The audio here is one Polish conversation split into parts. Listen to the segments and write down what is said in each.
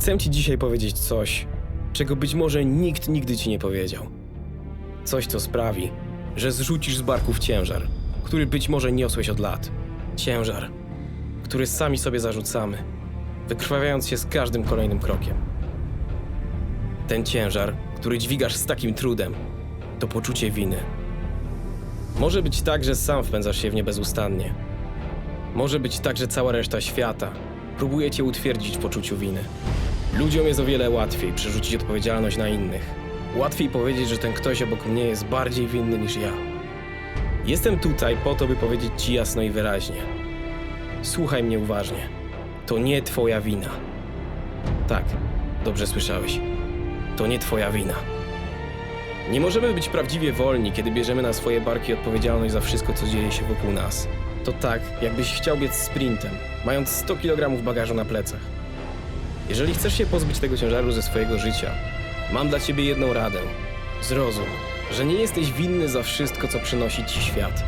Chcę ci dzisiaj powiedzieć coś, czego być może nikt nigdy ci nie powiedział. Coś, co sprawi, że zrzucisz z barków ciężar, który być może niosłeś od lat. Ciężar, który sami sobie zarzucamy, wykrwawiając się z każdym kolejnym krokiem. Ten ciężar, który dźwigasz z takim trudem, to poczucie winy. Może być tak, że sam wpędzasz się w nie bezustannie. Może być tak, że cała reszta świata próbuje cię utwierdzić w poczuciu winy. Ludziom jest o wiele łatwiej przerzucić odpowiedzialność na innych. Łatwiej powiedzieć, że ten ktoś obok mnie jest bardziej winny niż ja. Jestem tutaj po to, by powiedzieć ci jasno i wyraźnie. Słuchaj mnie uważnie. To nie twoja wina. Tak, dobrze słyszałeś. To nie twoja wina. Nie możemy być prawdziwie wolni, kiedy bierzemy na swoje barki odpowiedzialność za wszystko, co dzieje się wokół nas. To tak, jakbyś chciał biec sprintem, mając 100 kg bagażu na plecach. Jeżeli chcesz się pozbyć tego ciężaru ze swojego życia, mam dla ciebie jedną radę. Zrozum, że nie jesteś winny za wszystko, co przynosi ci świat.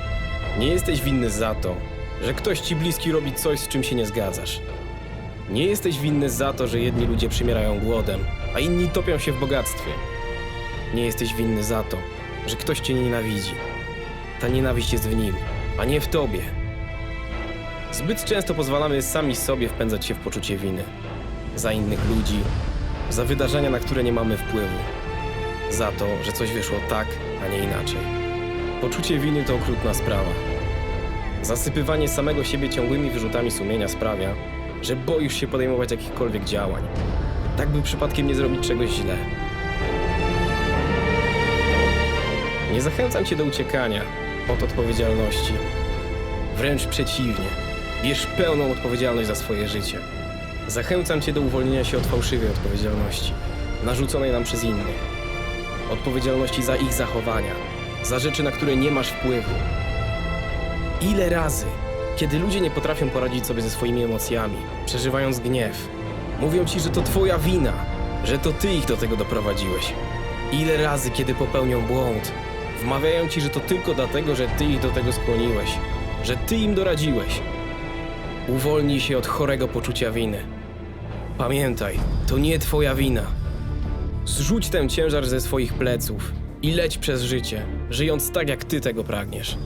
Nie jesteś winny za to, że ktoś ci bliski robi coś, z czym się nie zgadzasz. Nie jesteś winny za to, że jedni ludzie przymierają głodem, a inni topią się w bogactwie. Nie jesteś winny za to, że ktoś cię nienawidzi. Ta nienawiść jest w nim, a nie w tobie. Zbyt często pozwalamy sami sobie wpędzać się w poczucie winy. Za innych ludzi, za wydarzenia, na które nie mamy wpływu. Za to, że coś wyszło tak, a nie inaczej. Poczucie winy to okrutna sprawa. Zasypywanie samego siebie ciągłymi wyrzutami sumienia sprawia, że boisz się podejmować jakichkolwiek działań. Tak by przypadkiem nie zrobić czegoś źle. Nie zachęcam cię do uciekania od odpowiedzialności. Wręcz przeciwnie. Bierz pełną odpowiedzialność za swoje życie. Zachęcam cię do uwolnienia się od fałszywej odpowiedzialności, narzuconej nam przez innych. Odpowiedzialności za ich zachowania, za rzeczy, na które nie masz wpływu. Ile razy, kiedy ludzie nie potrafią poradzić sobie ze swoimi emocjami, przeżywając gniew, mówią ci, że to twoja wina, że to ty ich do tego doprowadziłeś. Ile razy, kiedy popełnią błąd, wmawiają ci, że to tylko dlatego, że ty ich do tego skłoniłeś, że ty im doradziłeś. Uwolnij się od chorego poczucia winy. Pamiętaj, to nie twoja wina. Zrzuć ten ciężar ze swoich pleców i leć przez życie, żyjąc tak, jak ty tego pragniesz.